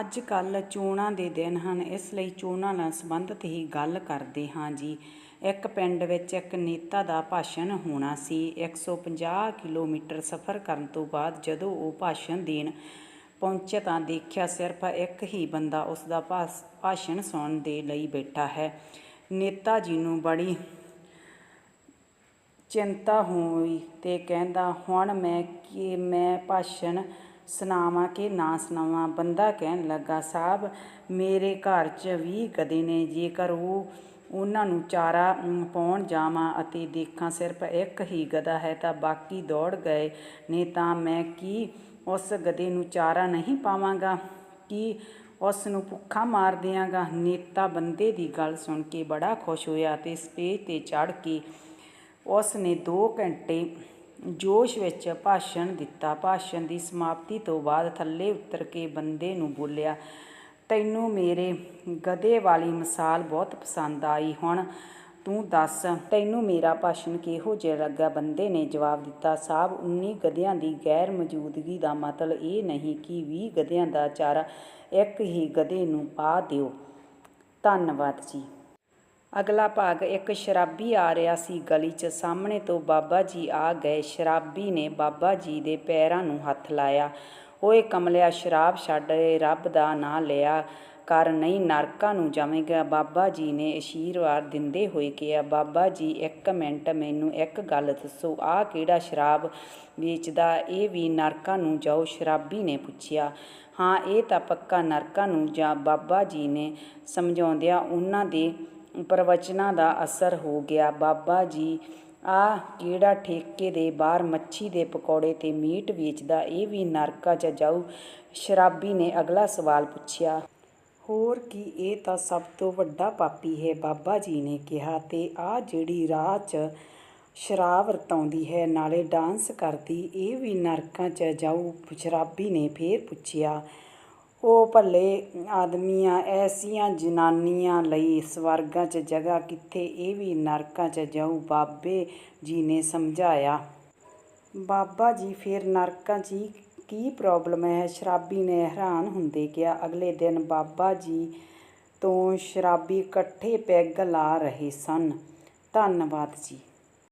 ਅੱਜ ਕੱਲ੍ਹ ਚੋਣਾਂ ਦੇ ਦਿਨ ਹਨ, ਇਸ ਲਈ ਚੋਣਾਂ ਨਾਲ ਸੰਬੰਧਿਤ ਹੀ ਗੱਲ ਕਰਦੇ ਹਾਂ ਜੀ। ਇੱਕ ਪਿੰਡ ਵਿੱਚ ਇੱਕ ਨੇਤਾ ਦਾ ਭਾਸ਼ਣ ਹੋਣਾ ਸੀ। 150 ਕਿਲੋਮੀਟਰ ਸਫ਼ਰ ਕਰਨ ਤੋਂ ਬਾਅਦ ਜਦੋਂ ਉਹ ਭਾਸ਼ਣ ਦੇਣ ਪਹੁੰਚਿਆ ਤਾਂ ਦੇਖਿਆ ਸਿਰਫ ਇੱਕ ਹੀ ਬੰਦਾ ਉਸ ਦਾ ਭਾਸ- ਭਾਸ਼ਣ ਸੁਣਨ ਦੇ ਲਈ ਬੈਠਾ ਹੈ। ਨੇਤਾ ਜੀ ਨੂੰ ਬੜੀ ਚਿੰਤਾ ਹੋਈ ਤੇ ਕਹਿੰਦਾ, ਹੁਣ ਮੈਂ ਕਿ, ਮੈਂ ਭਾਸ਼ਣ ਸੁਣਾਵਾਂ ਕਿ ਨਾ ਸੁਣਾਵਾਂ, ਬੰਦਾ ਕਹਿਣ ਲੱਗਾ, ਸਾਹਿਬ, ਮੇਰੇ ਘਰ 'ਚ ਵੀ ਗਦੇ ਨੇ, ਜੇਕਰ ਉਹ ਉਹਨਾਂ ਨੂੰ ਚਾਰਾ ਪਾਉਣ ਜਾਵਾਂ ਅਤੇ ਦੇਖਾਂ ਸਿਰਫ ਇੱਕ ਹੀ ਗਦਾ ਹੈ ਤਾਂ ਬਾਕੀ ਦੌੜ ਗਏ ਨੇ ਤਾਂ ਮੈਂ ਕੀ ਉਸ ਗਦੇ ਨੂੰ ਚਾਰਾ ਨਹੀਂ ਪਾਵਾਂਗਾ? ਕੀ ਉਸ ਨੂੰ ਭੁੱਖਾ ਮਾਰ ਦਿਆਂਗਾ? ਨੇਤਾ ਬੰਦੇ ਦੀ ਗੱਲ ਸੁਣ ਕੇ ਬੜਾ ਖੁਸ਼ ਹੋਇਆ ਤੇ ਸਟੇਜ ਤੇ ਚੜ੍ਹ ਕੇ ਉਸ ਨੇ 2 ਘੰਟੇ ਜੋਸ਼ ਵਿੱਚ ਭਾਸ਼ਣ ਦਿੱਤਾ। ਭਾਸ਼ਣ ਦੀ ਸਮਾਪਤੀ ਤੋਂ ਬਾਅਦ ਥੱਲੇ ਉਤਰ ਕੇ ਬੰਦੇ ਨੂੰ ਬੋਲਿਆ, ਤੈਨੂੰ ਮੇਰੇ ਗਧੇ ਵਾਲੀ ਮਿਸਾਲ ਬਹੁਤ ਪਸੰਦ ਆਈ, ਹੁਣ ਤੂੰ ਦੱਸ, ਤੈਨੂੰ ਮੇਰਾ ਭਾਸ਼ਣ ਕਿਹੋ ਜਿਹਾ ਲੱਗਾ? ਬੰਦੇ ਨੇ ਜਵਾਬ ਦਿੱਤਾ ਸਾਹਿਬ 19 ਗਧਿਆਂ ਦੀ ਗੈਰ ਮੌਜੂਦਗੀ ਦਾ ਮਤਲਬ ਇਹ ਨਹੀਂ ਕਿ 20 ਗਧਿਆਂ ਦਾ ਚਾਰਾ ਇੱਕ ਹੀ ਗਧੇ ਨੂੰ ਪਾ ਦਿਓ। ਧੰਨਵਾਦ ਜੀ। ਅਗਲਾ ਭਾਗ, ਇੱਕ ਸ਼ਰਾਬੀ ਆ ਰਿਹਾ ਸੀ ਗਲੀ 'ਚ। ਸਾਹਮਣੇ ਤੋਂ ਬਾਬਾ ਜੀ ਆ ਗਏ। ਸ਼ਰਾਬੀ ਨੇ ਬਾਬਾ ਜੀ ਦੇ ਪੈਰਾਂ ਨੂੰ ਹੱਥ ਲਾਇਆ। ਓਏ ਕਮਲਿਆ, ਸ਼ਰਾਬ ਛੱਡ ਰੱਬ ਦਾ ਨਾਂ ਲਿਆ ਕਰ। ਨਹੀਂ, ਨਰਕਾਂ ਨੂੰ ਜਾਵੇਂਗਾ ਬਾਬਾ ਜੀ ਨੇ ਅਸ਼ੀਰਵਾਦ ਦਿੰਦੇ ਹੋਏ ਕਿਹਾ, ਬਾਬਾ ਜੀ, ਇੱਕ ਮਿੰਟ, ਮੈਨੂੰ ਇੱਕ ਗੱਲ ਦੱਸੋ। ਆਹ ਕਿਹੜਾ ਸ਼ਰਾਬ ਵੇਚਦਾ? ਇਹ ਵੀ ਨਰਕਾਂ ਨੂੰ ਜਾਓ। ਸ਼ਰਾਬੀ ਨੇ ਪੁੱਛਿਆ, ਹਾਂ, ਇਹ ਤਾਂ ਪੱਕਾ ਨਰਕਾਂ ਨੂੰ ਜਾ ਬਾਬਾ ਜੀ ਨੇ ਸਮਝਾਉਂਦਿਆਂ ਉਹਨਾਂ ਦੇ ਪ੍ਰਵਚਨਾਂ ਦਾ ਅਸਰ ਹੋ ਗਿਆ। ਬਾਬਾ ਜੀ ਆ ਕਿਹੜਾ ਠੇਕੇ ਦੇ ਬਾਹਰ ਮੱਛੀ ਦੇ ਪਕੌੜੇ ਤੇ ਮੀਟ ਵੇਚਦਾ, ਇਹ ਵੀ ਨਰਕਾਂ 'ਚ ਜਾਊ। ਸ਼ਰਾਬੀ ਨੇ ਅਗਲਾ ਸਵਾਲ ਪੁੱਛਿਆ, ਹੋਰ ਕੀ ਇਹ ਤਾਂ ਸਭ ਤੋਂ ਵੱਡਾ ਪਾਪੀ ਹੈ? ਬਾਬਾ ਜੀ ਨੇ ਕਿਹਾ, ਤੇ ਆ ਜਿਹੜੀ ਰਾਹ 'ਚ ਸ਼ਰਾਬ ਵਰਤਾਉਂਦੀ ਹੈ, ਨਾਲੇ ਡਾਂਸ ਕਰਦੀ, ਇਹ ਵੀ ਨਰਕਾਂ 'ਚ ਜਾਊ। ਸ਼ਰਾਬੀ ਨੇ ਫੇਰ ਪੁੱਛਿਆ ਉਹ ਭਲੇ ਆਦਮੀਆਂ, ਐਸੀਆਂ ਜਨਾਨੀਆਂ ਲਈ ਸਵਰਗਾਂ 'ਚ ਜਗ੍ਹਾ ਕਿੱਥੇ, ਇਹ ਵੀ ਨਰਕਾਂ 'ਚ ਜਾਊ, ਬਾਬੇ ਜੀ ਨੇ ਸਮਝਾਇਆ। ਬਾਬਾ ਜੀ ਫਿਰ ਨਰਕਾਂ 'ਚ ਹੀ ਕੀ ਪ੍ਰੋਬਲਮ ਹੈ? ਸ਼ਰਾਬੀ ਨੇ ਹੈਰਾਨ ਹੁੰਦੇ ਕਿਹਾ। ਅਗਲੇ ਦਿਨ ਬਾਬਾ ਜੀ ਤੋਂ ਸ਼ਰਾਬੀ ਇਕੱਠੇ ਪੈਗ ਲਾ ਰਹੇ ਸਨ। ਧੰਨਵਾਦ ਜੀ।